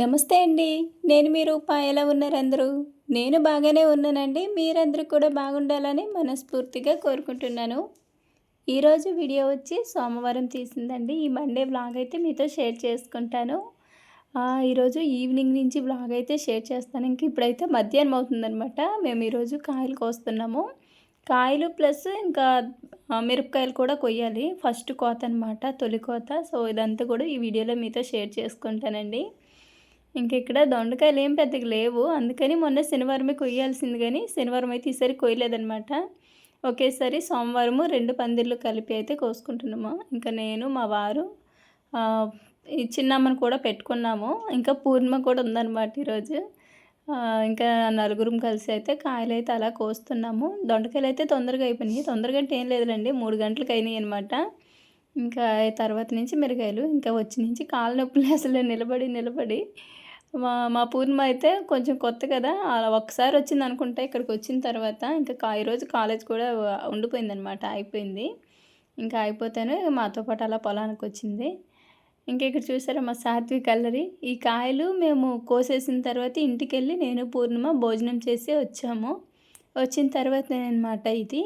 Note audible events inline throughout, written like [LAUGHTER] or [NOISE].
నమస్తే అండి. నేను మీ రూప. ఎలా ఉన్నారు అందరూ? నేను బాగానే ఉన్నానండి. మీరందరూ కూడా బాగుండాలని మనస్ఫూర్తిగా కోరుకుంటున్నాను. ఈరోజు వీడియో వచ్చి సోమవారం తీసిందండి. ఈ మండే వ్లాగ్ అయితే మీతో షేర్ చేసుకుంటాను. ఈరోజు ఈవినింగ్ నుంచి వ్లాగ్ అయితే షేర్ చేస్తాను. ఇంక ఇప్పుడైతే మధ్యాహ్నం అవుతుందనమాట మేము ఈరోజు కాయలు కోస్తున్నాము. కాయలు ప్లస్ ఇంకా మిరపకాయలు కూడా కొయ్యాలి. ఫస్ట్ కోత అనమాట తొలి కోత. సో ఇదంతా కూడా ఈ వీడియోలో మీతో షేర్ చేసుకుంటానండి. ఇంక ఇక్కడ దొండకాయలు ఏం పెద్దగా లేవు. అందుకని మొన్న శనివారమే కొయ్యాల్సింది కానీ శనివారం అయితే ఈసారి కొయ్యలేదనమాట ఒకేసారి సోమవారము రెండు పందిర్లు కలిపి అయితే కోసుకుంటున్నాము. ఇంకా నేను మా వారు ఈ చిన్నమ్మను కూడా పెట్టుకున్నాము. ఇంకా పూర్ణిమ కూడా ఉందన్నమాట ఈరోజు. ఇంకా నలుగురం కలిసి అయితే కాయలు అయితే అలా కోస్తున్నాము. దొండకాయలు అయితే తొందరగా అయిపోయినాయి. తొందరగా అంటే ఏం లేదులేండి మూడు గంటలకు అయినాయి అనమాట ఇంకా తర్వాత నుంచి మిరగాయలు ఇంకా వచ్చి నుంచి కాళ్ళ నొప్పులు [LAUGHS] అసలు నిలబడి నిలబడి మా మా పూర్ణిమ అయితే కొంచెం కొత్త కదా. అలా ఒక్కసారి వచ్చింది అనుకుంటా ఇక్కడికి వచ్చిన తర్వాత. ఇంకా ఈరోజు కాలేజ్ కూడా ఉండిపోయిందనమాట అయిపోయింది. ఇంకా అయిపోతేనే మాతో పాటు అలా పొలానికి వచ్చింది. ఇంకా ఇక్కడ చూసారా మా సాత్విక్ అల్లరి ఈ కాయలు మేము కోసేసిన తర్వాత ఇంటికి వెళ్ళి నేను పూర్ణిమ భోజనం చేసి వచ్చాము. వచ్చిన తర్వాత అనమాట ఇది.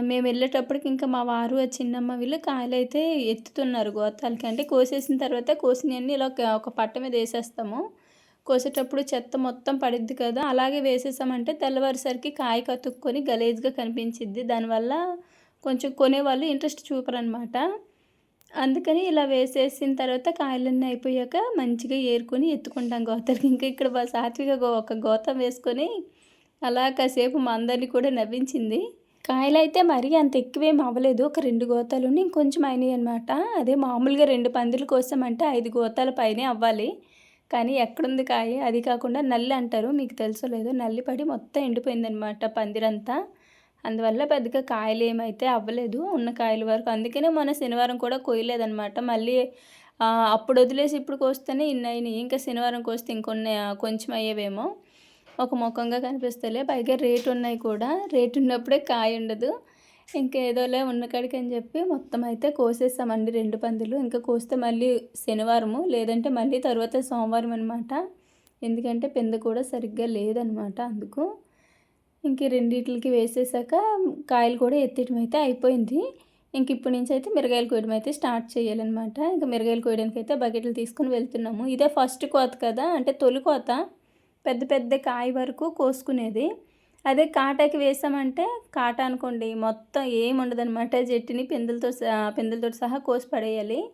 మేము వెళ్ళేటప్పటికి ఇంకా మా వారు ఆ చిన్నమ్మ వీళ్ళు కాయలు అయితే ఎత్తుతున్నారు గోతాలకి అంటే కోసేసిన తర్వాత కోసినవన్నీ ఇలా ఒక- ఒక పట్ట మీద వేసేస్తాము. కోసేటప్పుడు చెత్త మొత్తం పడిద్ది కదా అలాగే వేసేసామంటే తెల్లవారిసరికి కాయ కతుక్కొని గలేజ్గా కనిపించిద్ది. దానివల్ల కొంచెం కొనేవాళ్ళు ఇంట్రెస్ట్ చూపరనమాట. అందుకని ఇలా వేసేసిన తర్వాత కాయలన్నీ అయిపోయాక మంచిగా ఏరుకొని ఎత్తుకుంటాం గోతలకి ఇంకా ఇక్కడ సాత్విక గో- ఒక గోతం వేసుకొని అలా కాసేపు మా అందరినీ కూడా నవ్వించింది. కాయలు అయితే మరీ అంత ఎక్కువేం అవ్వలేదు. ఒక రెండు గోతాలు ఇంకొంచెం అయినాయి అనమాట అదే మామూలుగా రెండు పందుల కోసం అంటే ఐదు గోతాల పైనే అవ్వాలి. కానీ ఎక్కడుంది కాయ? అది కాకుండా నల్లి అంటారు. మీకు తెలుసో లేదో నల్లి పడి మొత్తం ఎండిపోయిందనమాట పందిరంతా. అందువల్ల పెద్దగా కాయలు ఏమైతే అవ్వలేదు ఉన్న కాయల వరకు. అందుకనే మన శనివారం కూడా కొయ్యలేదనమాట మళ్ళీ అప్పుడు వదిలేసి ఇప్పుడు కోస్తేనే ఇన్ని అయినాయి. ఇంకా శనివారం కోస్తే ఇంకొన్ని కొంచెం అయ్యేవేమో. ఒక ముఖంగా కనిపిస్తలే. పైగా రేటు ఉన్నాయి కూడా. రేటు ఉన్నప్పుడే కాయ ఉండదు. ఇంకేదోలే ఉన్న కాడికి అని చెప్పి మొత్తం అయితే కోసేసామండి రెండు పందులు. ఇంకా కోస్తే మళ్ళీ శనివారము లేదంటే మళ్ళీ తర్వాత సోమవారం అనమాట ఎందుకంటే పెంద కూడా సరిగ్గా లేదనమాట అందుకు. ఇంక రెండిట్లకి వేసేసాక కాయలు కూడా ఎత్తడం అయితే అయిపోయింది. ఇంక ఇప్పటి నుంచి అయితే మిరగాయలు కోయడం అయితే స్టార్ట్ చేయాలన్నమాట. ఇంకా మిరగాయలు కోయడానికి అయితే బకెట్లు తీసుకొని వెళ్తున్నాము. ఇదే ఫస్ట్ కోత కదా? అంటే తొలి కోత. పెద్ద పెద్ద కాయ వరకు కోసుకునేది. అదే కాటాకి వేసామంటే కాట అనుకోండి మొత్తం ఏం ఉండదన్నమాట. జెట్టిని పిందెలతో సహా- సహా కోసి పడేయాలి.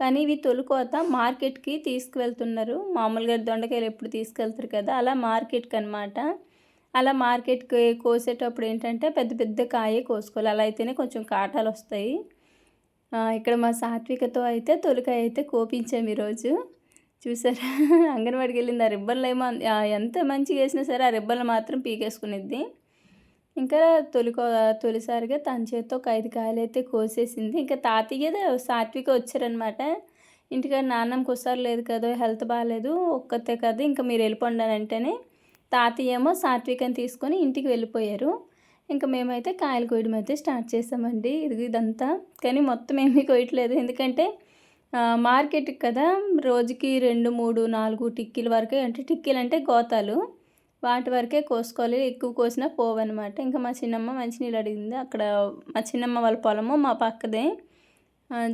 కానీ ఇవి తొలుకోత మార్కెట్కి తీసుకువెళ్తున్నారు. మామూలుగా దొండకాయలు ఎప్పుడు తీసుకెళ్తారు కదా అలా మార్కెట్కి అనమాట అలా మార్కెట్కి కోసేటప్పుడు ఏంటంటే పెద్ద పెద్ద కాయే కోసుకోవాలి. అలా అయితేనే కొంచెం కాటాలు వస్తాయి. ఇక్కడ మా సాత్వికతో అయితే తొలికాయ అయితే కోపించాము ఈరోజు. చూసారా? [LAUGHS] అంగన్వాడికి వెళ్ళింది. ఆ రిబ్బన్లు ఏమో ఎంత మంచిగా వేసినా సరే ఆ రిబ్బన్లు మాత్రం పీకేసుకునిద్ది. ఇంకా తొలికో తొలిసారిగా తన చేతితో ఒక ఐదు కాయలు అయితే కోసేసింది. ఇంకా తాతయ్య సాత్విక వచ్చారనమాట ఇంటికాడ నాన్నమ్మకి వస్తారు లేదు కదా హెల్త్ బాగాలేదు ఒక్కతే కదా ఇంకా మీరు వెళ్ళిపోండి అని అంటేనే తాతయ్య ఏమో సాత్వికని తీసుకొని ఇంటికి వెళ్ళిపోయారు. ఇంకా మేమైతే కాయలు కోయడం అయితే స్టార్ట్ చేసామండి. ఇది ఇదంతా. కానీ మొత్తం ఏమీ కోయట్లేదు. ఎందుకంటే మార్కెట్ కదా రోజుకి రెండు మూడు నాలుగు టిక్కీల వరకే అంటే టిక్కీలు అంటే గోతాలు. వాటి వరకే కోసుకోవాలి ఎక్కువ కోసినా పోవన్నమాట. ఇంకా మా చిన్నమ్మ మంచినీళ్ళు అడిగింది. అక్కడ మా చిన్నమ్మ వాళ్ళ పొలము మా పక్కదే.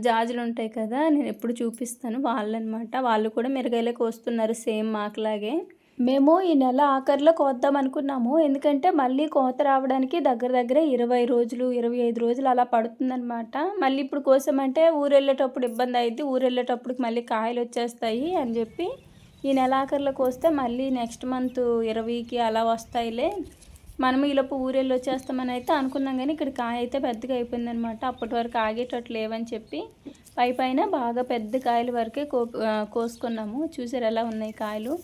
జాజులు ఉంటాయి కదా నేను ఎప్పుడు చూపిస్తాను వాళ్ళనమాట వాళ్ళు కూడా మిరగాయలే కోస్తున్నారు సేమ్ మాకులాగే. మేము ఈ నెల ఆఖరిలో కోద్దాం అనుకున్నాము. ఎందుకంటే మళ్ళీ కోత రావడానికి దగ్గర దగ్గర ఇరవై రోజులు ఇరవై ఐదు రోజులు అలా పడుతుందనమాట మళ్ళీ ఇప్పుడు కోసమంటే ఊరెళ్ళేటప్పుడు ఇబ్బంది అయింది ఊరు మళ్ళీ కాయలు వచ్చేస్తాయి అని చెప్పి ఈ నెల ఆఖరిలో కోస్తే మళ్ళీ నెక్స్ట్ మంత్ ఇరవైకి అలా వస్తాయిలే. మనం ఈలోపు ఊరెళ్ళి వచ్చేస్తామని అయితే అనుకున్నాం కానీ ఇక్కడ కాయ అయితే పెద్దగా అయిపోయిందనమాట అప్పటి వరకు ఆగేటట్లు లేవని చెప్పి పై పైన బాగా పెద్ద కాయల వరకే కో కోసుకున్నాము. చూసారు ఎలా ఉన్నాయి కాయలు?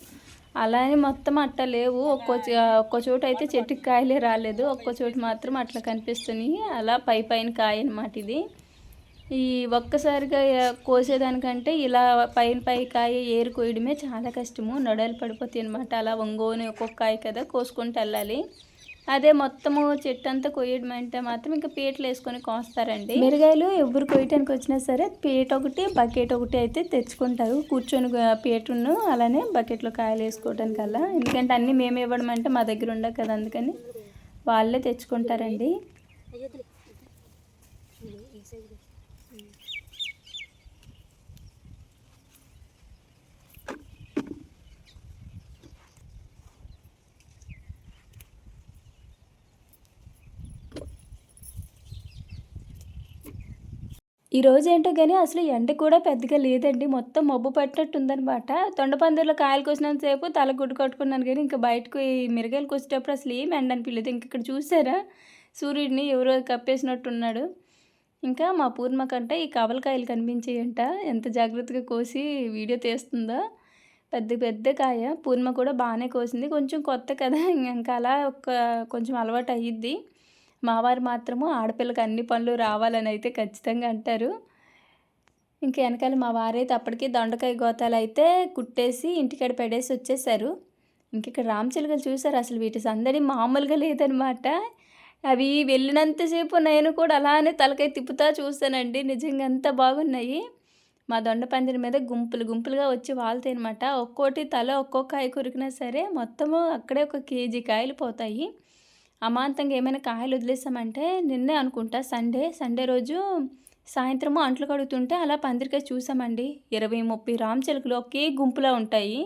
అలానే మొత్తం అట్ట లేవు. ఒక్కో ఒక్క ఒక్కో చోట అయితే చెట్టుకి కాయలే రాలేదు. ఒక్కో చోటు మాత్రం అట్లా కనిపిస్తున్నాయి. అలా పై పైన కాయ అనమాట ఇది. ఈ ఒక్కసారిగా కోసేదానికంటే ఇలా పైన పై కాయ ఏరు కోయడమే చాలా కష్టము. నడలు పడిపోతాయి అనమాట అలా ఒంగోని ఒక్కొక్క కాయ కదా కోసుకుంటూ వెళ్ళాలి. అదే మొత్తము చెట్టు అంతా కొయ్యడం అంటే మాత్రం ఇంకా పీటలు వేసుకొని కోస్తారండి. మిరగాయలు ఎవరు కొయ్యటానికి వచ్చినా సరే పీట ఒకటి బకెట్ ఒకటి అయితే తెచ్చుకుంటారు. కూర్చొని పీటను అలానే బకెట్లో కాయలు వేసుకోవడానికి అలా ఎందుకంటే అన్నీ మేము ఇవ్వడం అంటే మా దగ్గర ఉండవు కదా అందుకని వాళ్ళే తెచ్చుకుంటారండి. ఈరోజు ఏంటో కానీ అసలు ఎండ కూడా పెద్దగా లేదండి. మొత్తం మబ్బు పట్టినట్టు ఉందనమాట తొండపందిలో కాయలు కోసినంతసేపు తల గుడ్డు కట్టుకున్నాను కానీ ఇంకా బయటకు ఈ మిరగాయలు కోసేటప్పుడు అసలు ఏం ఎండ అనిపించలేదు ఇంక ఇక్కడ చూసారా? సూర్యుడిని ఎవరో కప్పేసినట్టు ఉన్నాడు ఇంకా మా పూర్ణ కంటే ఈ కవలకాయలు కనిపించాయంట. ఎంత జాగ్రత్తగా కోసి వీడియో తీస్తుందో. పెద్ద పెద్ద కాయ. పూర్ణ కూడా బాగానే కోసింది. కొంచెం కొత్త కదా. ఇంకా అలా ఒక కొంచెం అలవాటు అయ్యిద్ది. మావారు మాత్రము ఆడపిల్లకి అన్ని పనులు రావాలని అయితే ఖచ్చితంగా అంటారు. ఇంకా వెనకాల మా వారైతే అప్పటికి దొండకాయ గోతాలు అయితే కుట్టేసి ఇంటికాడ పెడేసి వచ్చేసారు. ఇంక ఇక్కడ రామచిలుకలు చూసారు అసలు వీటి సందడి మామూలుగా లేదనమాట అవి వెళ్ళినంతసేపు నేను కూడా అలానే తలకాయ తిప్పుతా చూస్తానండి నిజంగా అంత బాగున్నాయి. మా దొండ పందిరి మీద గుంపులు గుంపులుగా వచ్చి వాళ్తాయి అనమాట ఒక్కోటి తల ఒక్కో కాయ కొరికినా సరే మొత్తము అక్కడే ఒక కేజీ కాయలు పోతాయి. అమాంతంగా ఏమైనా కాయలు వదిలేసామంటే నిన్నే అనుకుంటా. సండే సండే రోజు సాయంత్రము అంట్లు కడుగుతుంటే అలా పందిరికాయ చూసామండి. ఇరవై ముప్పై రామచిలుకలు ఒకే గుంపులో ఉంటాయి.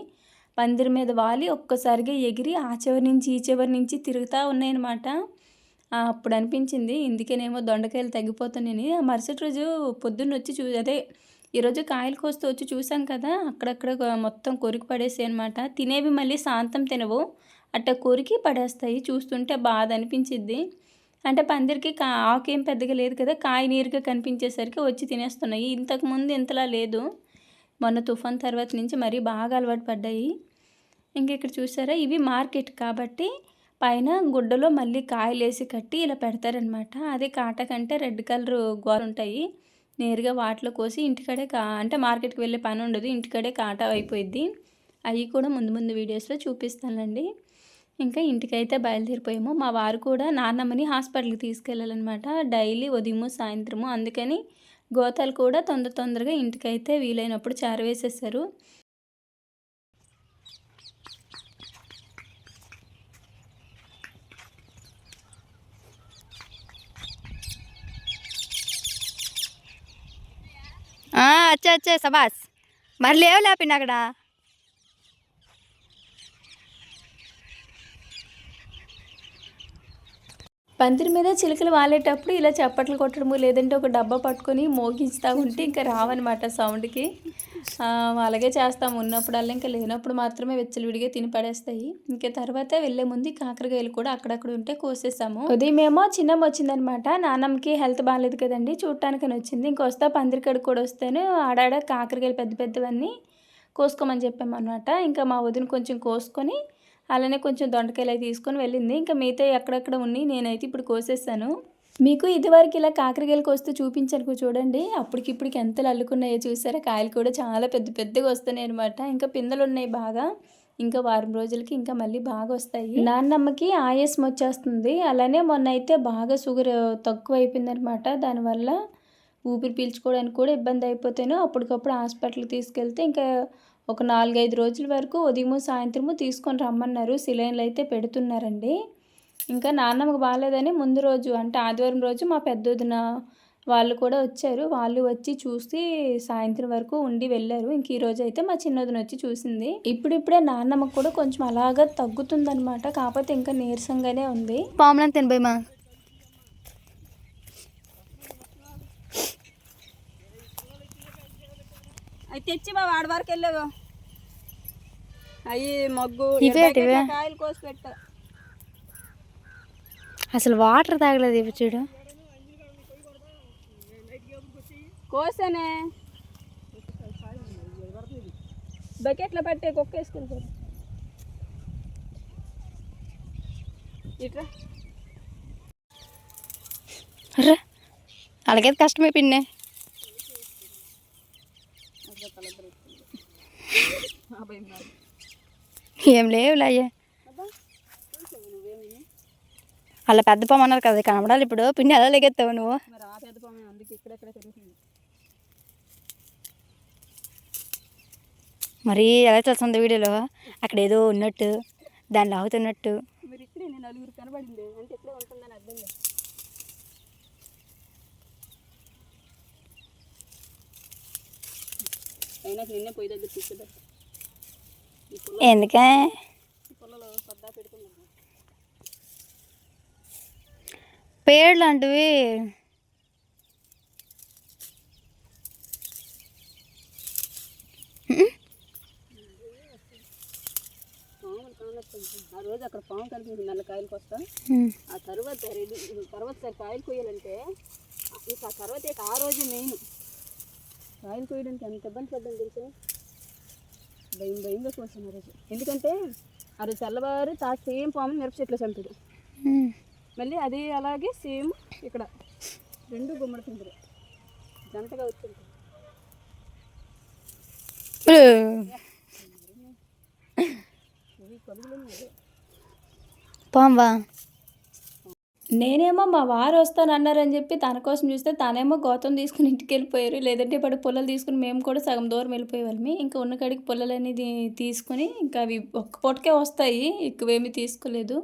పందిరి మీద వాలి ఒక్కసారిగా ఎగిరి ఆ చివరి నుంచి ఈ చివరి నుంచి తిరుగుతూ ఉన్నాయన్నమాట. అప్పుడు అనిపించింది ఇందుకేనేమో దొండకాయలు తగ్గిపోతున్నాయని. ఆ మరుసటి రోజు పొద్దున్న వచ్చి చూ అదే ఈరోజు కాయలు కోస్తూ వచ్చి చూసాం కదా అక్కడక్కడ మొత్తం కొరికి పడేసాయి అనమాట తినేవి మళ్ళీ శాంతం తినవు. అట్ట కొరికి పడేస్తాయి. చూస్తుంటే బాధ అనిపించిద్ది అంటే పందిరికి కా ఆకేం పెద్దగా లేదు కదా కాయ నీరుగా కనిపించేసరికి వచ్చి తినేస్తున్నాయి. ఇంతకుముందు ఇంతలా లేదు. మొన్న తుఫాన్ తర్వాత నుంచి మరీ బాగా అలవాటు పడ్డాయి. ఇంక ఇక్కడ చూసారా ఇవి మార్కెట్ కాబట్టి పైన గుడ్డలో మళ్ళీ కాయలు వేసి కట్టి ఇలా పెడతారనమాట అదే కాట కంటే రెడ్ కలర్ గోర ఉంటాయి. నేరుగా వాటిలో కోసి ఇంటికాడే కా అంటే మార్కెట్కి వెళ్ళే పని ఉండదు. ఇంటికాడే కాటా అయిపోయిద్ది. అవి కూడా ముందు ముందు వీడియోస్లో చూపిస్తానండి ఇంకా ఇంటికైతే బయలుదేరిపోయాము. మా వారు కూడా నాన్నమ్మని హాస్పిటల్కి తీసుకెళ్ళాలన్నమాట. డైలీ ఉదయము సాయంత్రము అందుకని గోతాలు కూడా తొందర తొందరగా ఇంటికైతే వీలైనప్పుడు చారవేసేసారు అచ్చా అచ్చా సబాస్ మరి లేవు లేపిన అక్కడ పందిరి మీద చిలుకలు వాలేటప్పుడు ఇలా చప్పట్లు కొట్టడము లేదంటే ఒక డబ్బా పట్టుకొని మోగించుతా ఉంటే ఇంకా రావన్నమాట సౌండ్కి. అలాగే చేస్తాము ఉన్నప్పుడల్లా ఇంకా లేనప్పుడు మాత్రమే విచ్చలవిడిగా తిని పడేస్తాయి. ఇంకా తర్వాత వెళ్ళే ముందు కాకరకాయలు కూడా అక్కడక్కడ ఉంటే కోసేసాము. ఉదయమేమో చిన్నమ్మ వచ్చిందనమాట నాన్నమ్మకి హెల్త్ బాగాలేదు కదండి చూడటానికని వచ్చింది. ఇంకొస్తా పందిరి కడుకు కూడా వస్తేనే. ఆడాడ కాకరకాయలు పెద్ద పెద్దవన్నీ కోసుకోమని చెప్పామన్నమాట. ఇంకా మా వదిన కొంచెం కోసుకొని అలానే కొంచెం దొండకాయలు అవి తీసుకొని వెళ్ళింది. ఇంకా మిగతా ఎక్కడెక్కడ ఉన్నాయి నేనైతే ఇప్పుడు కోసేసాను మీకు ఇదివరకు ఇలా కాకరకాయలు కోస్తే చూపించాను చూడండి. అప్పటికిప్పటికి ఎంతలు అల్లుకున్నాయో చూసారా? కాయలు కూడా చాలా పెద్ద పెద్దగా వస్తున్నాయి అనమాట ఇంకా పిందెలు ఉన్నాయి బాగా. ఇంకా వారం రోజులకి ఇంకా మళ్ళీ బాగా వస్తాయి. నాన్నమ్మకి ఆయాసం వచ్చేస్తుంది. అలానే మొన్న అయితే బాగా షుగర్ తక్కువ అయిపోయిందనమాట దానివల్ల ఊపిరి పీల్చుకోవడానికి కూడా ఇబ్బంది అయిపోతేనో అప్పటికప్పుడు హాస్పిటల్కి తీసుకెళ్తే ఇంకా ఒక నాలుగైదు రోజుల వరకు ఉదయము సాయంత్రము తీసుకొని రమ్మన్నారు. సిలైన్లు అయితే పెడుతున్నారండి. ఇంకా నాన్నమ్మకి బాగాలేదని ముందు రోజు అంటే ఆదివారం రోజు మా పెద్దొదిన వాళ్ళు కూడా వచ్చారు. వాళ్ళు వచ్చి చూసి సాయంత్రం వరకు ఉండి వెళ్ళారు. ఇంక ఈ రోజు అయితే మా చిన్నదిన వచ్చి చూసింది. ఇప్పుడిప్పుడే నాన్నమ్మకు కూడా కొంచెం అలాగా తగ్గుతుందనమాట కాకపోతే ఇంకా నీరసంగానే ఉంది. పాములను తినబోయమా అవి తెచ్చి మా వాడి వరకు వెళ్ళావు. అవి మగ్గు కాయలు కోసి పెట్టా అసలు వాటర్ తాగలేదు చూడు. కోసానే. బకెట్లో పట్టే కుక్క వేసుకెళ్తారు ఇట్రా. రా అలాగైతే కష్టమే పిన్నే. ఏం లేవులే అయ్యా. అలా పెద్ద పాము అన్నారు కదా కనబడాలి ఇప్పుడు పిండి ఎలా లెగెత్తావు నువ్వు? మరి ఎలా తెలుస్తుంది వీడియోలో? అక్కడ ఏదో ఉన్నట్టు దాన్ని లాగుతున్నట్టు. మరి ఇక్కడే నేను నలుగురు కనబడింది అంటే ఇక్కడే ఉంటుందని అర్థం అయినా నిన్నే పొయ్యి దగ్గర తీసుకుందా ఎందుకే? పేడు లాంటివి ఆ రోజు అక్కడ పాము కనిపించింది నల్ల కాయలకు వస్తా. ఆ తర్వాత తర్వాత కాయలు కొయ్యాలంటే ఇక ఆ తర్వాత ఆ రోజు మెయిన్. కాయలు కొయ్యడానికి ఎంత ఇబ్బంది పడ్డాను తెలుసా? భయం భయంగా కోసాను ఆ రోజు. ఎందుకంటే ఆ రోజు తెల్లవారు తా సేమ్ పాముని మిరప చెట్లు చంపాడు. మళ్ళీ అది అలాగే సేమ్ ఇక్కడ రెండు గుమ్మడి పిందులు. జంటగా వచ్చింది. పాంబా నేనేమో మా వారు వస్తానన్నారని చెప్పి తన కోసం చూస్తే తనేమో గౌతం తీసుకుని ఇంటికి వెళ్ళిపోయారు లేదంటే ఇప్పుడు పుల్లలు తీసుకుని మేము కూడా సగం దూరం వెళ్ళిపోయేవాళ్ళమి. ఇంకా ఉన్న కాడికి పుల్లలు అనేది తీసుకుని ఇంకా అవి ఒక్క పూటకే వస్తాయి. ఎక్కువేమీ తీసుకోలేదు.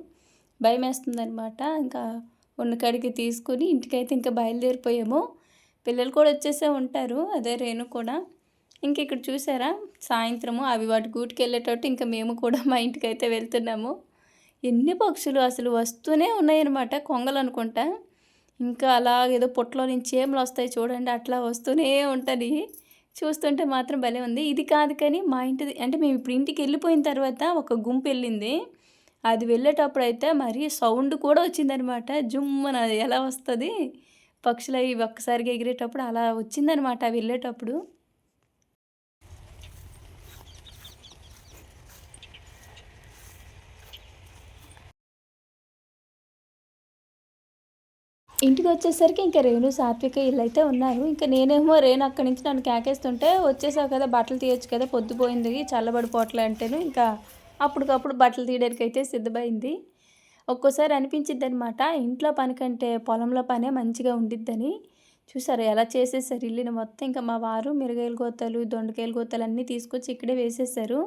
భయం వేస్తుందనమాట ఇంకా ఉన్న కాడికి తీసుకుని ఇంటికైతే ఇంకా బయలుదేరిపోయాము. పిల్లలు కూడా వచ్చేసే ఉంటారు. అదే రేణు కూడా. ఇంక ఇక్కడ చూసారా? సాయంత్రము అవి వాటి గూటికి వెళ్ళేటట్టు ఇంకా మేము కూడా మా ఇంటికి అయితే వెళ్తున్నాము. ఎన్ని పక్షులు అసలు వస్తూనే ఉన్నాయన్నమాట కొంగలు అనుకుంటా ఇంకా అలా ఏదో పొట్టలో నుంచి చీమలు వస్తాయి చూడండి అట్లా వస్తూనే ఉంటుంది. చూస్తుంటే మాత్రం భలే ఉంది. ఇది కాదు కానీ మా ఇంటిది అంటే మేము ఇప్పుడు ఇంటికి వెళ్ళిపోయిన తర్వాత ఒక గుంపు వెళ్ళింది. అది వెళ్ళేటప్పుడు అయితే మరి సౌండ్ కూడా వచ్చిందనమాట జుమ్మన ఎలా వస్తుంది. పక్షులు అవి ఒక్కసారిగా ఎగిరేటప్పుడు అలా వచ్చిందనమాట వెళ్ళేటప్పుడు. ఇంటికి వచ్చేసరికి ఇంకా రేణు సాత్విక వీళ్ళు అయితే ఉన్నారు. ఇంకా నేనేమో రేణు అక్కడి నుంచి నన్ను కేకేస్తుంటే వచ్చేసావు కదా బట్టలు తీయొచ్చు కదా పొద్దుపోయింది చల్లబడిపోవట్లే అంటేను ఇంకా అప్పటికప్పుడు బట్టలు తీయడానికి అయితే సిద్ధమైంది. ఒక్కోసారి అనిపించిద్ది అనమాట ఇంట్లో పని కంటే పొలంలో పనే మంచిగా ఉండిద్దని. చూసారు ఎలా చేసేసారు ఇల్లుని మొత్తం. ఇంకా మా వారు మిరగాయల గోతలు దొండకాయల గోతలు అన్నీ తీసుకొచ్చి ఇక్కడే వేసేసారు.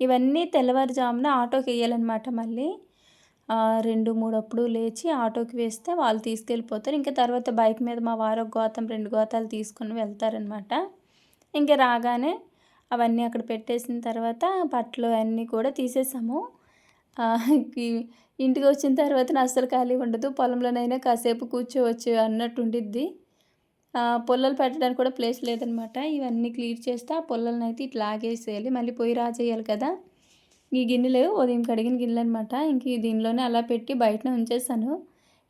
ఇవన్నీ తెల్లవారుజామున ఆటోకి వేయాలన్నమాట మళ్ళీ. రెండు మూడు అప్పుడు లేచి ఆటోకి వేస్తే వాళ్ళు తీసుకెళ్ళిపోతారు. ఇంకా తర్వాత బైక్ మీద మా వారు ఒక గోతం రెండు గోతాలు తీసుకొని వెళ్తారనమాట ఇంకా రాగానే అవన్నీ అక్కడ పెట్టేసిన తర్వాత బట్టలు అన్నీ కూడా తీసేసాము. ఇంటికి వచ్చిన తర్వాత అస్సలు ఖాళీ ఉండదు. పొలంలోనైనా కాసేపు కూర్చోవచ్చు అన్నట్టు ఉండిద్ది. పొల్లలు పెట్టడానికి కూడా ప్లేస్ లేదనమాట ఇవన్నీ క్లియర్ చేస్తే ఆ పుల్లలను అయితే ఇట్లా ఆగేసేయాలి మళ్ళీ పొయ్యి రాజేయాలి కదా. ఈ గిన్నెలు ఉదయం కడిగిన గిన్నెలు అనమాట ఇంక దీనిలోనే అలా పెట్టి బయటనే ఉంచేసాను.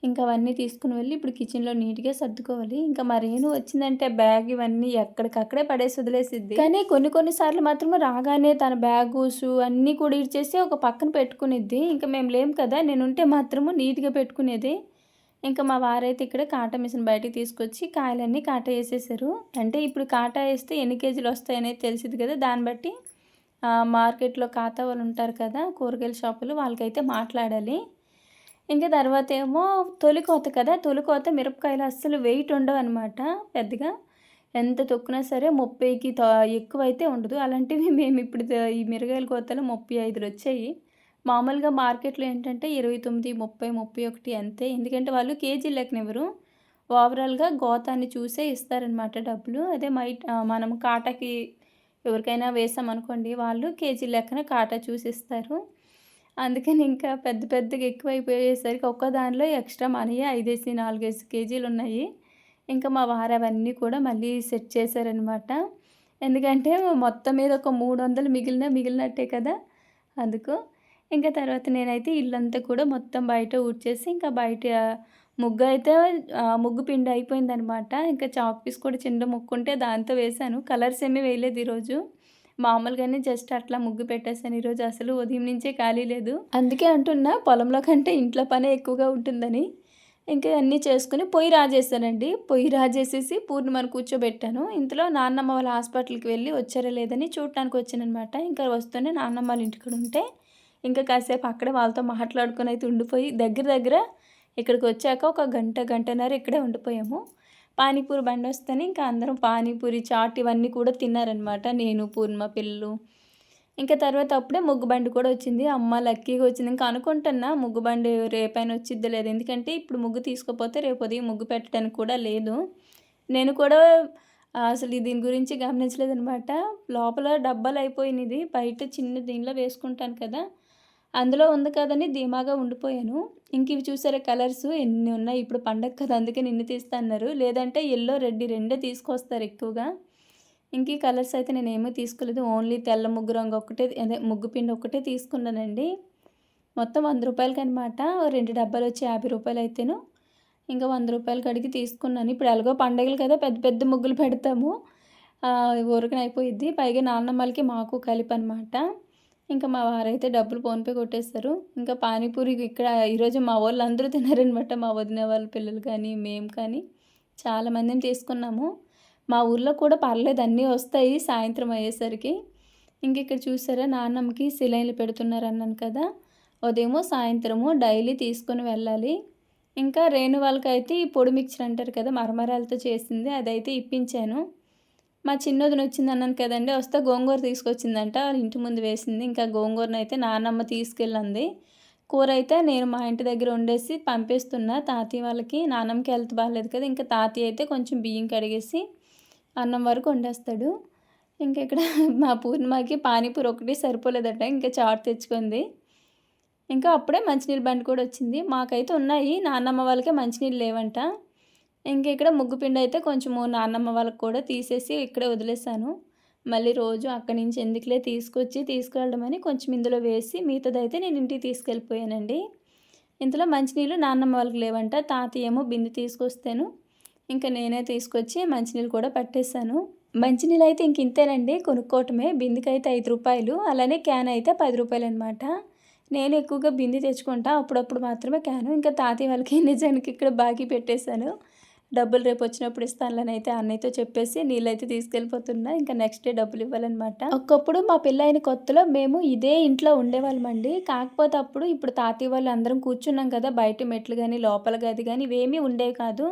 ఇంకా అవన్నీ తీసుకుని వెళ్ళి ఇప్పుడు కిచెన్లో నీట్గా సర్దుకోవాలి. ఇంకా మరేను వచ్చిందంటే బ్యాగ్ ఇవన్నీ ఎక్కడికక్కడే పడేసి వదిలేసిద్ది. కానీ కొన్ని కొన్నిసార్లు మాత్రం రాగానే తన బ్యాగు షూ అన్నీ కూడా ఇచ్చేసి ఒక పక్కన పెట్టుకునిద్ది. ఇంకా మేము లేం కదా నేను ఉంటే మాత్రము నీట్గా పెట్టుకునేది. ఇంకా మా వారైతే ఇక్కడ కాటా మిషన్ బయటికి తీసుకొచ్చి కాయలన్నీ కాటా వేసేసారు. అంటే ఇప్పుడు కాటా వేస్తే ఎన్ని కేజీలు వస్తాయనేది తెలిసింది కదా దాన్ని బట్టి. మార్కెట్లో ఖాతా వాళ్ళు ఉంటారు కదా కూరగాయల షాపులు వాళ్ళకైతే మాట్లాడాలి. ఇంకా తర్వాత ఏమో తొలి కోత కదా తొలి కోత మిరపకాయలు అస్సలు వెయిట్ ఉండవు అనమాట పెద్దగా. ఎంత తొక్కినా సరే ముప్పైకి ఎక్కువైతే ఎక్కువ అయితే ఉండదు. అలాంటివి మేము ఇప్పుడు ఈ మిరగాయల కోతలు ముప్పై ఐదులు వచ్చాయి. మామూలుగా మార్కెట్లో ఏంటంటే ఇరవై తొమ్మిది ముప్పై ముప్పై ఒకటి అంతే. ఎందుకంటే వాళ్ళు కేజీ లెక్కనివ్వరు. ఓవరాల్గా గోతాన్ని చూసే ఇస్తారనమాట డబ్బులు. అదే మై మనం కాటాకి ఎవరికైనా వేసామనుకోండి వాళ్ళు కేజీ లెక్కన కాటా చూసి ఇస్తారు అందుకని ఇంకా పెద్ద పెద్దగా ఎక్కువైపోయేసరికి ఒక్క దానిలో ఎక్స్ట్రా మనీ ఐదేసి నాలుగేసి కేజీలు ఉన్నాయి. ఇంకా మా వారు అవన్నీ కూడా మళ్ళీ సెట్ చేశారనమాట ఎందుకంటే మొత్తం మీద ఒక మూడు వందలు మిగిలిన మిగిలినట్టే కదా అందుకు. ఇంకా తర్వాత నేనైతే ఇల్లంతా కూడా మొత్తం బయట ఊడ్చేసి ఇంకా బయట ముగ్గు అయితే ముగ్గు పిండి అయిపోయిందనమాట. ఇంకా చాక్ పీస్ కూడా చిన్న ముక్కు ఉంటే దాంతో వేశాను. కలర్స్ ఏమీ వేయలేదు ఈరోజు. మామూలుగానే జస్ట్ అట్లా ముగ్గు పెట్టేశాను. ఈరోజు అసలు ఉదయం నుంచే ఖాళీ లేదు. అందుకే అంటున్నా పొలంలో కంటే ఇంట్లో పనే ఎక్కువగా ఉంటుందని. ఇంకా అన్నీ చేసుకుని పొయ్యి రాజేసానండి పొయ్యి రాజేసేసి పూర్ణిమను కూర్చోబెట్టాను. ఇంతలో నాన్నమ్మ వాళ్ళ హాస్పిటల్కి వెళ్ళి వచ్చారా లేదని చూడటానికి వచ్చానమాట ఇంకా వస్తూనే నాన్నమ్మ వాళ్ళ ఇంటికి ఉంటే ఇంకా కాసేపు అక్కడే వాళ్ళతో మాట్లాడుకుని అయితే ఉండిపోయి దగ్గర దగ్గర ఇక్కడికి వచ్చాక ఒక గంట గంటన్నర ఇక్కడే ఉండిపోయాము. పానీపూరి బండి వస్తేనే ఇంకా అందరం పానీపూరి చాట్ ఇవన్నీ కూడా తిన్నారనమాట నేను పూర్ణిమ పిల్లలు. ఇంకా తర్వాత అప్పుడే ముగ్గు బండి కూడా వచ్చింది. అమ్మ లక్కీగా వచ్చింది. ఇంకా అనుకుంటున్నా ముగ్గు బండి రేపైనా వచ్చిద్ది లేదు? ఎందుకంటే ఇప్పుడు ముగ్గు తీసుకోపోతే రేపు ఉదయం ముగ్గు పెట్టడానికి కూడా లేదు. నేను కూడా అసలు దీని గురించి గమనించలేదనమాట లోపల డబ్బాలు అయిపోయినది. బయట చిన్న దీనిలో వేసుకుంటాను కదా. అందులో ఉంది కదని ధీమాగా ఉండిపోయాను. ఇంక ఇవి చూసారా కలర్స్? ఎన్ని ఉన్నాయి? ఇప్పుడు పండగ కదా అందుకే నిన్ను తీస్తాన్నారు. లేదంటే ఎల్లో రెడ్ రెండే తీసుకొస్తారు ఎక్కువగా. ఇంక ఈ కలర్స్ అయితే నేను ఏమీ తీసుకోలేదు. ఓన్లీ తెల్ల ముగ్గు రంగు ఒకటే అదే ముగ్గు పిండి ఒకటే తీసుకున్నానండి. మొత్తం వంద రూపాయలకి అనమాట రెండు డబ్బాలు వచ్చి యాభై రూపాయలు అయితేను. ఇంకా వంద రూపాయలు కడిగి తీసుకున్నాను. ఇప్పుడు ఎలాగో పండగలు కదా పెద్ద పెద్ద ముగ్గులు పెడతాము. ఊరకనైపోయిద్ది పైగా నాన్నమ్మలకి మాకు కలిపి అనమాట ఇంకా మా వారైతే డబ్బులు ఫోన్పే కొట్టేస్తారు. ఇంకా పానీపూరి ఇక్కడ ఈరోజు మా వాళ్ళు అందరూ తిన్నారనమాట మా వదిన వాళ్ళ పిల్లలు కానీ మేము కానీ. చాలా మందిని తీసుకున్నాము. మా ఊర్లో కూడా పర్లేదు అన్నీ వస్తాయి సాయంత్రం అయ్యేసరికి. ఇంక ఇక్కడ చూసారా నాన్నమ్మకి సిలైన్లు పెడుతున్నారు అన్నాను కదా. ఉదయము సాయంత్రము డైలీ తీసుకొని వెళ్ళాలి. ఇంకా రేణు వాళ్ళకైతే ఈ పొడి మిక్చర్ అంటారు కదా మరమరాలతో చేసింది. అదైతే ఇప్పించాను. మా చిన్నదిన వచ్చింది అన్నాను కదండి వస్తే గోంగూర తీసుకొచ్చిందంట వాళ్ళ ఇంటి ముందు వేసింది. ఇంకా గోంగూరను అయితే నాన్నమ్మ తీసుకెళ్ళింది. కూర అయితే నేను మా ఇంటి దగ్గర వండేసి పంపిస్తున్నా. తాతయ్య వాళ్ళకి నాన్నమ్మకి హెల్త్ బాగాలేదు కదా ఇంకా తాతయ్య అయితే కొంచెం బియ్యం కడిగేసి అన్నం వరకు వండేస్తాడు. ఇంకా ఇక్కడ మా పూర్ణిమకి పానీపూరి ఒకటి సరిపోలేదట ఇంకా చాట్ తెచ్చుకుంది. ఇంకా అప్పుడే మంచినీళ్ళ బండి కూడా వచ్చింది. మాకైతే ఉన్నాయి నాన్నమ్మ వాళ్ళకే మంచినీళ్ళు లేవంట. ఇంక ఇక్కడ ముగ్గు పిండి అయితే కొంచెము నాన్నమ్మ వాళ్ళకి కూడా తీసేసి ఇక్కడే వదిలేసాను. మళ్ళీ రోజు అక్కడి నుంచి ఎందుకులే తీసుకొచ్చి తీసుకెళ్ళడం కొంచెం ఇందులో వేసి మిగతాదైతే నేను ఇంటికి తీసుకెళ్ళిపోయానండి. ఇందులో మంచినీళ్ళు నాన్నమ్మ వాళ్ళకి లేవంట తాతయ్య ఏమో బిందె తీసుకొస్తాను ఇంకా నేనే తీసుకొచ్చి మంచినీళ్ళు కూడా పట్టేశాను. మంచినీళ్ళు అయితే ఇంక ఇంతేనండి కొనుక్కోవటమే. బిందెకి అయితే ఐదు రూపాయలు అలానే క్యాన్ అయితే పది రూపాయలు అనమాట నేను ఎక్కువగా బిందె తెచ్చుకుంటా అప్పుడప్పుడు మాత్రమే క్యాను. ఇంకా తాతయ్య వాళ్ళకి [LAUGHS] నిజానికి ఇక్కడ బాకీ పెట్టేశాను. డబ్బులు రేపు వచ్చినప్పుడు ఇస్తానులని అయితే అన్నయ్యతో చెప్పేసి నీళ్ళైతే తీసుకెళ్ళిపోతున్నా. ఇంకా నెక్స్ట్ డే డబ్బులు ఇవ్వాలన్నమాట. ఒకప్పుడు మా పెళ్ళైన కొత్తలో మేము ఇదే ఇంట్లో ఉండేవాళ్ళమండి. కాకపోతే అప్పుడు ఇప్పుడు తాతయ్య వాళ్ళు అందరం కూర్చున్నాం కదా బయట మెట్లు కానీ లోపల గది కానీ ఇవేమీ ఉండేవి కాదు.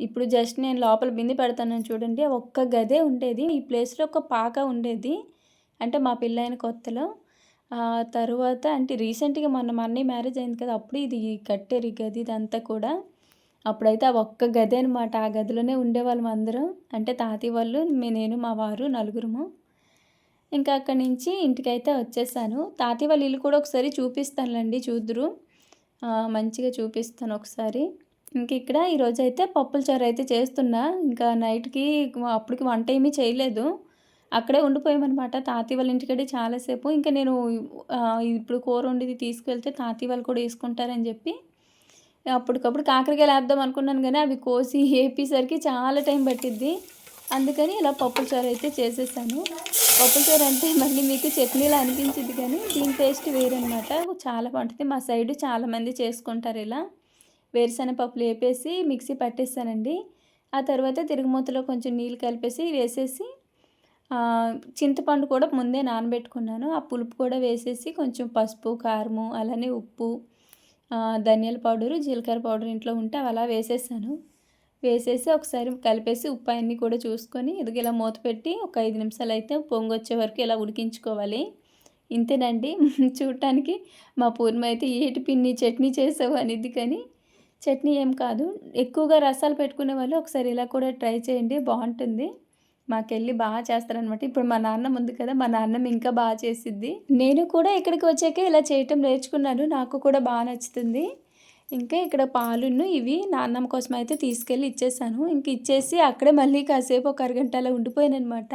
ఇప్పుడు జస్ట్ నేను లోపల బింది పెడతాను చూడండి ఒక్క గదే ఉండేది. ఈ ప్లేస్లో ఒక పాక ఉండేది అంటే మా పెళ్ళైన కొత్తలో. తరువాత అంటే రీసెంట్గా మొన్న మా అన్నయ్య మ్యారేజ్ అయింది కదా అప్పుడు ఇది కట్టారు ఈ గది ఇదంతా కూడా. అప్పుడైతే ఆ ఒక్క గది అనమాట ఆ గదిలోనే ఉండేవాళ్ళం అందరం. అంటే తాతయ్య వాళ్ళు నేను మా వారు నలుగురము. ఇంకా అక్కడి నుంచి ఇంటికైతే వచ్చేసాను. తాతయ్య వాళ్ళ ఇల్లు కూడా ఒకసారి చూపిస్తానులేండి చూద్దురు. మంచిగా చూపిస్తాను ఒకసారి. ఇంక ఇక్కడ ఈరోజు అయితే పప్పుల చారు అయితే చేస్తున్నా. ఇంకా నైట్కి అప్పటికి వంట ఏమీ చేయలేదు. అక్కడే ఉండిపోయామన్నమాట. తాతయ్య వాళ్ళ ఇంటికడే చాలాసేపు. ఇంకా నేను ఇప్పుడు కూర వండిది తీసుకెళ్తే తాతయ్య వాళ్ళు కూడా వేసుకుంటారని చెప్పి అప్పటికప్పుడు కాకరకాయలు వేద్దాం అనుకున్నాను కానీ అవి కోసి వేపేసరికి చాలా టైం పట్టిద్ది. అందుకని ఇలా పప్పుల చారు అయితే చేసేసాను. పప్పుల చారు అంటే మళ్ళీ మీకు చట్నీలు అనిపించింది కానీ దీని టేస్ట్ వేరనమాట చాలా బాగుంటుంది. మా సైడ్ చాలామంది చేసుకుంటారు ఇలా. వేరుశనగ పప్పులు వేపేసి మిక్సీ పట్టేస్తానండి. ఆ తర్వాత తిరుగుమూతలో కొంచెం నీళ్ళు కలిపేసి వేసేసి చింతపండు కూడా ముందే నానబెట్టుకున్నాను. ఆ పులుపు కూడా వేసేసి కొంచెం పసుపు కారము అలానే ఉప్పు ధనియాల పౌడరు జీలకర్ర పౌడర్ ఇంట్లో ఉంటే అవి అలా వేసేసాను. వేసేసి ఒకసారి కలిపేసి ఉప్పు అన్నీ కూడా చూసుకొని ఇది ఇలా మూత పెట్టి ఒక ఐదు నిమిషాలు అయితే పొంగు వచ్చే వరకు ఇలా ఉడికించుకోవాలి. ఇంతేనండి. [LAUGHS] చూడటానికి మా పూర్ణ అయితే ఏటి పిన్ని చట్నీ చేసావు అనేది కానీ చట్నీ ఏం కాదు. ఎక్కువగా రసాలు పెట్టుకునే వాళ్ళు ఒకసారి ఇలా కూడా ట్రై చేయండి. బాగుంటుంది. మాకెళ్ళి బాగా చేస్తారనమాట ఇప్పుడు మా నాన్న ఉంది కదా మా నాన్నమ్మ ఇంకా బాగా చేసిద్ది. నేను కూడా ఇక్కడికి వచ్చాక ఇలా చేయటం నేర్చుకున్నాను. నాకు కూడా బాగా నచ్చుతుంది. ఇంకా ఇక్కడ పాలును ఇవి నాన్నమ్మ కోసం అయితే తీసుకెళ్ళి ఇచ్చేసాను. ఇంక ఇచ్చేసి అక్కడే మళ్ళీ కాసేపు ఒక అరగంట అలా ఉండిపోయాను అనమాట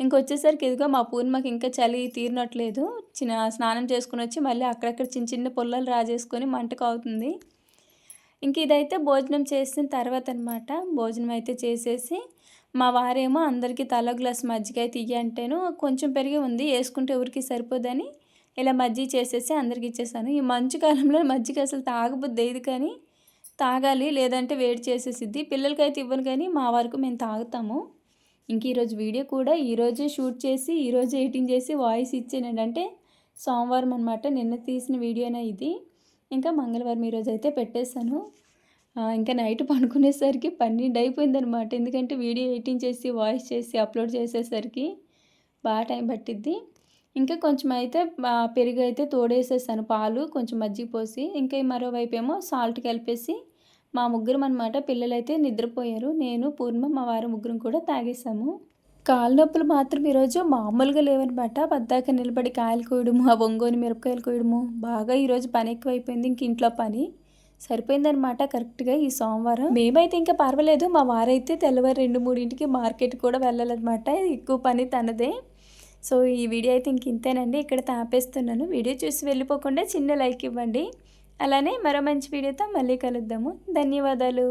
ఇంకొచ్చేసరికి ఇదిగో మా పూర్ణిమకి ఇంకా చలి తీరినట్లేదు. చిన్న స్నానం చేసుకుని వచ్చి మళ్ళీ అక్కడక్కడ చిన్న చిన్న పుల్లలు రాజేసుకొని మంటకు అవుతుంది ఇంక ఇదైతే భోజనం చేసిన తర్వాత అనమాట భోజనం అయితే చేసేసి మా వారేమో అందరికీ తల గ్లాస్ మజ్జిగ అయితే అంటేను కొంచెం పెరిగి ఉంది వేసుకుంటే ఎవరికి సరిపోదని ఇలా మజ్జిగ చేసేసి అందరికి ఇచ్చేసాను. ఈ మంచు కాలంలో మజ్జిగ అసలు తాగబుద్ది ఏది కానీ తాగాలి లేదంటే వేడి చేసేసిద్ది. పిల్లలకైతే ఇవ్వను కానీ మా వరకు మేము తాగుతాము. ఇంక ఈరోజు వీడియో కూడా ఈరోజే షూట్ చేసి ఈరోజు ఎడిటింగ్ చేసి వాయిస్ ఇచ్చానండి అంటే సోమవారం అనమాట నిన్న తీసిన వీడియోనే ఇది. ఇంకా మంగళవారం ఈరోజు అయితే పెట్టేశాను. ఇంకా నైట్ [LAUGHS] పడుకునేసరికి పన్నెండు అయిపోయిందనమాట ఎందుకంటే వీడియో ఎడిటింగ్ చేసి వాయిస్ చేసి అప్లోడ్ చేసేసరికి బాగా టైం పట్టిద్ది. ఇంకా కొంచెం అయితే పెరుగు అయితే తోడేసేసాను. పాలు కొంచెం మజ్జిగ పోసి ఇంకా మరోవైపు ఏమో సాల్ట్ కలిపేసి మా ముగ్గురం అనమాట పిల్లలైతే నిద్రపోయారు. నేను పూర్ణ మా వారు ముగ్గురం కూడా తాగేసాము. కాళ్ళ నొప్పులు మాత్రం ఈరోజు మామూలుగా లేవనమాట పద్దాక నిలబడి కాయలు కోయడము ఆ ఒంగోని మిరపకాయలు కోయడము బాగా ఈరోజు పని ఎక్కువైపోయింది. ఇంక ఇంట్లో పని. సరిపోయిందనమాట కరెక్ట్గా ఈ సోమవారం. మేమైతే ఇంకా పర్వాలేదు మా వారైతే తెల్లవారు రెండు మూడింటికి మార్కెట్ కూడా వెళ్ళాలన్నమాట ఎక్కువ పని తనదే. సో ఈ వీడియో అయితే ఇంక ఇంతేనండి ఇక్కడ తాపేస్తున్నాను. వీడియో చూసి వెళ్ళిపోకుండా చిన్న లైక్ ఇవ్వండి. అలానే మరో మంచి వీడియోతో మళ్ళీ కలుద్దాము. ధన్యవాదాలు.